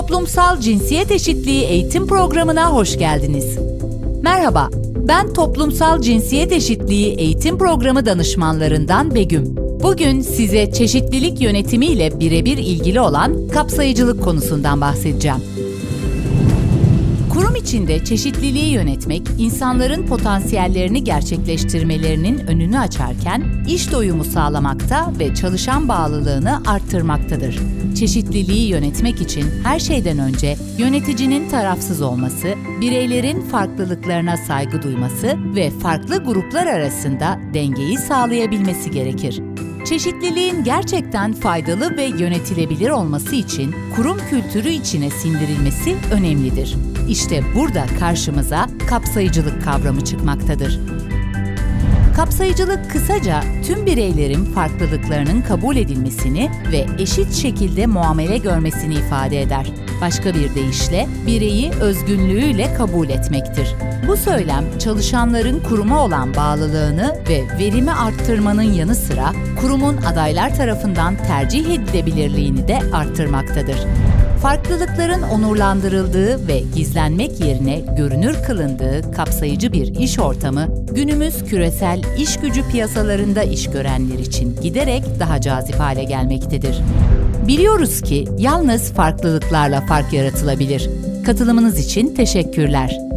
Toplumsal Cinsiyet Eşitliği Eğitim Programı'na hoş geldiniz. Merhaba, ben Toplumsal Cinsiyet Eşitliği Eğitim Programı danışmanlarından Begüm. Bugün size çeşitlilik yönetimi ile birebir ilgili olan kapsayıcılık konusundan bahsedeceğim. İçinde çeşitliliği yönetmek, insanların potansiyellerini gerçekleştirmelerinin önünü açarken, iş doyumu sağlamakta ve çalışan bağlılığını arttırmaktadır. Çeşitliliği yönetmek için her şeyden önce yöneticinin tarafsız olması, bireylerin farklılıklarına saygı duyması ve farklı gruplar arasında dengeyi sağlayabilmesi gerekir. Çeşitliliğin gerçekten faydalı ve yönetilebilir olması için kurum kültürü içine sindirilmesi önemlidir. İşte burada karşımıza kapsayıcılık kavramı çıkmaktadır. Kapsayıcılık kısaca tüm bireylerin farklılıklarının kabul edilmesini ve eşit şekilde muamele görmesini ifade eder. Başka bir deyişle bireyi özgünlüğüyle kabul etmektir. Bu söylem çalışanların kuruma olan bağlılığını ve verimi arttırmanın yanı sıra kurumun adaylar tarafından tercih edilebilirliğini de arttırmaktadır. Farklılıkların onurlandırıldığı ve gizlenmek yerine görünür kılındığı kapsayıcı bir iş ortamı günümüz küresel iş gücü piyasalarında iş görenler için giderek daha cazip hale gelmektedir. Biliyoruz ki yalnız farklılıklarla fark yaratılabilir. Katılımınız için teşekkürler.